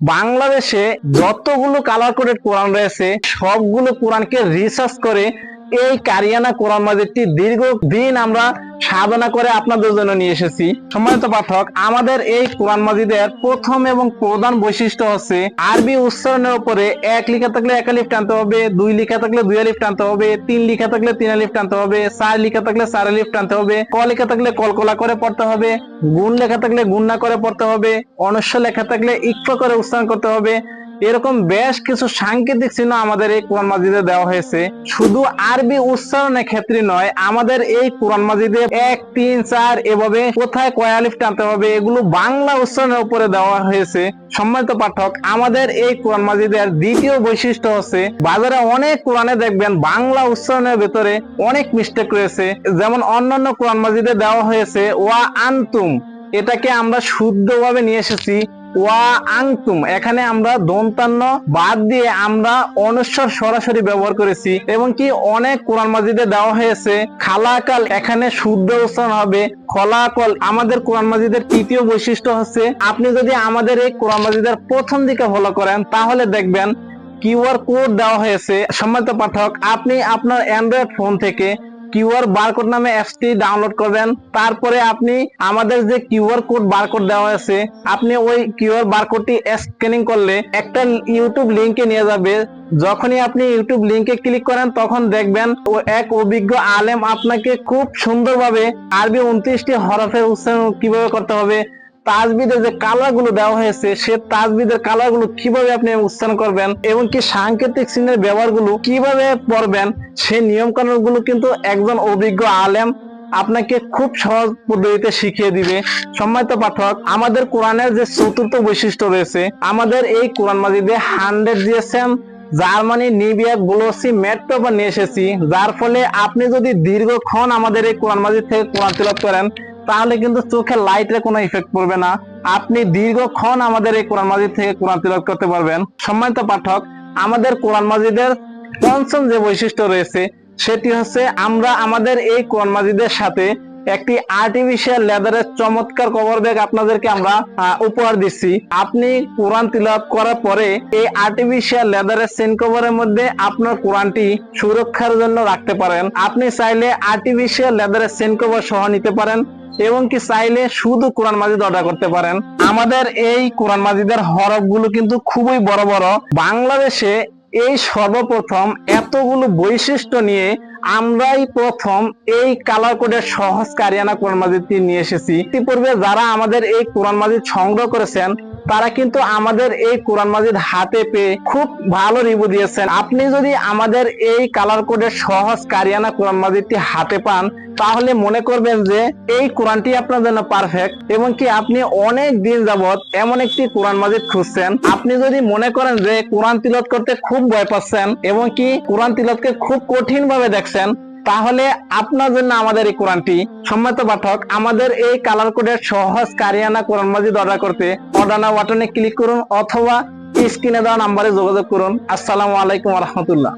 বাংলাদেশে যতগুলো colour coded কোরআন রয়েছে সবগুলো কোরআনকে রিসার্চ করে এই কারিয়ানা কোরআন মাজিদটি দীর্ঘ দিন আমরা সাধনা করে আপনাদের জন্য নিয়ে এসেছি। সম্মানিত পাঠক, আমাদের এই কোরআন মাজিদের প্রথম এবং প্রধান বৈশিষ্ট্য হচ্ছে, আরবি উচ্চারণের উপরে এক লিখা থাকলে এক আলিফ টানতে হবে, দুই লিখা থাকলে দুই আলিফ টানতে হবে, তিন লিখা থাকলে তিন আলিফ টানতে হবে, চার লিখা থাকলে চার আলিফ টানতে হবে, ক লেখা থাকলে কলকলা করে পড়তে হবে, গুণ লেখা থাকলে গুণনা করে পড়তে হবে, অনস্য লেখা থাকলে ইক্ষ করে উচ্চারণ করতে হবে এরকম বেশ কিছু সাংকেতিক চিহ্ন আমাদের এই কোরআন মাজিদে দেওয়া হয়েছে। শুধু আরবি উচ্চারণের ক্ষেত্রে নয়, আমাদের এই কোরআন মাজিদে এক, তিন, চার এভাবে কোথায় কয় আলিফ টানতে হবে, এগুলো বাংলা উচ্চারণের উপরে দেওয়া হয়েছে। সম্মানিত পাঠক, আমাদের এই কোরআন মাজিদের দ্বিতীয় বৈশিষ্ট্য হচ্ছে, বাজারে অনেক কোরআনে দেখবেন বাংলা উচ্চারণের ভেতরে অনেক মিস্টেক রয়েছে। যেমন অন্যান্য কোরআন মাজিদে দেওয়া হয়েছে, ওয়া আনতুম। এটাকে আমরা শুদ্ধভাবে নিয়ে এসেছি। ওয়া আংতুম এখানে আমরা দন্তান্ন বাদ দিয়ে আমরা অনস্বর সরাসরি ব্যবহার করেছি, এবং কি অনেক কোরআন মাজিদে দেওয়া হয়েছে, খালাকাল এখানে শুদ্ধ উচ্চারণ হবে, খলাকল আমাদের কোরআন মাজিদের তৃতীয় বৈশিষ্ট্য হচ্ছে, আপনি যদি আমাদের এই কোরআন মাজিদের প্রথম দিকে ফলো করেন, তাহলে দেখবেন কিউআর কোড দেওয়া হয়েছে, সম্মানিত পাঠক, আপনি আপনার অ্যান্ড্রয়েড ফোন থেকে কিউআর বারকোড নামে অ্যাপসটি ডাউনলোড করবেন। তারপরে আপনি আমাদের যে কিউআর কোড বারকোড দেওয়া আছে, আপনি ওই কিউআর বারকোডটি স্ক্যানিং করলে একটা ইউটিউব লিংকে নিয়ে যাবে। যখনই আপনি ইউটিউব লিংকে ক্লিক করেন, তখন দেখবেন ও এক অভিজ্ঞ আলেম আপনাকে খুব সুন্দরভাবে আরবি উনত্রিশটি হরফের উচ্চারণ কীভাবে করতে হবে। তাজবিদের যে কালারগুলো দেওয়া হয়েছে, সে তাজবিদের কালারগুলো কীভাবে আপনি উচ্চারণ করবেন এবং কি সাংকেতিক চিহ্নের ব্যবহারগুলো কীভাবে পড়বেন সেই নিয়ম কানুনগুলো কিন্তু একজন অভিজ্ঞ আলেম আপনাকে খুব সহজ পদ্ধতিতে শিখিয়ে দিবে। সম্মানিত পাঠক, আমাদের কোরআনের যে চতুর্থ বৈশিষ্ট্য রয়েছে, আমাদের এই কোরআন মাজিদে হান্ড্রেড জিএসএম, জার্মানি, নিবিয়া, গ্লোসি ম্যাট পেপার নিয়ে এসেছি। যার ফলে আপনি যদি দীর্ঘক্ষণ আমাদের এই কোরআন মাজিদ থেকে কোরআন তিলাপ করেন তাহলে কিন্তু চোখে লাইটের কোনো ইফেক্ট পড়বে না। আপনি দীর্ঘক্ষণ আমাদের এই কোরআন মাজিদ থেকে কোরআন তিলাপ করতে পারবেন। সম্মানিত পাঠক, আমাদের কোরআন মাজিদের পঞ্চম যে বৈশিষ্ট্য রয়েছে, সেটি হচ্ছে আমরা আমাদের এই কোরআন মাজিদের সাথে একটি আর্টিফিশিয়াল লেদারের চমৎকার কভার ব্যাগ আপনাদেরকে আমরা উপহার দিচ্ছি। আপনি কোরআন তিলাপ করার পরে এই আর্টিফিশিয়াল লেদারের সেন কভারের মধ্যে আপনার কোরআনটি সুরক্ষার জন্য রাখতে পারেন। আপনি চাইলে আর্টিফিশিয়াল লেদারের সেন কভার সহ নিতে পারেন। এবং কি চাইলে শুধু কোরআন মাজিদ অর্ডার করতে পারেন। আমাদের এই কোরআন মাজিদের হরফগুলো কিন্তু খুবই বড় বড়। বাংলাদেশে এই সর্বপ্রথম এতগুলো বৈশিষ্ট্য নিয়ে আমরাই প্রথম এই কালার কোডের সহজ কারিয়ানা কোরআন মাজিদটি নিয়ে এসেছি। ইতিপূর্বে যারা আমাদের এই কোরআন মাজিদ সংগ্রহ করেছেন, তারা কিন্তু আমাদের এই কোরআন মাজিদ হাতে পেয়ে খুব ভালো রিভিউ দিয়েছেন। আপনি যদি আমাদের এই কালার কোডের সহজ কারিয়ানা কোরআন মাজিদটি হাতে পান তাহলে মনে করবেন যে এই কোরআনটি আপনার জন্য পারফেক্ট এবং কি আপনি অনেক দিন যাবত এমন একটি কোরআন মাজিদ খুঁজছেন। আপনি যদি মনে করেন যে কোরআন তিলত করতে খুব ভয় পাচ্ছেন এবং কি কোরআন তিলতকে খুব কঠিন ভাবে দেখছেন, তাহলে আপনার জন্য আমাদের এই কোরআনটি সম্মানিত পাঠক, আমাদের এই কালার কোডের সহজ কারিয়ানা কোরআন মাজিদ অর্ডার করতে অর্ডার নাও বাটনে ক্লিক করুন অথবা স্ক্রিনে দেওয়া নাম্বারে যোগাযোগ করুন। আসসালামু আলাইকুম রহমতুল্লাহ।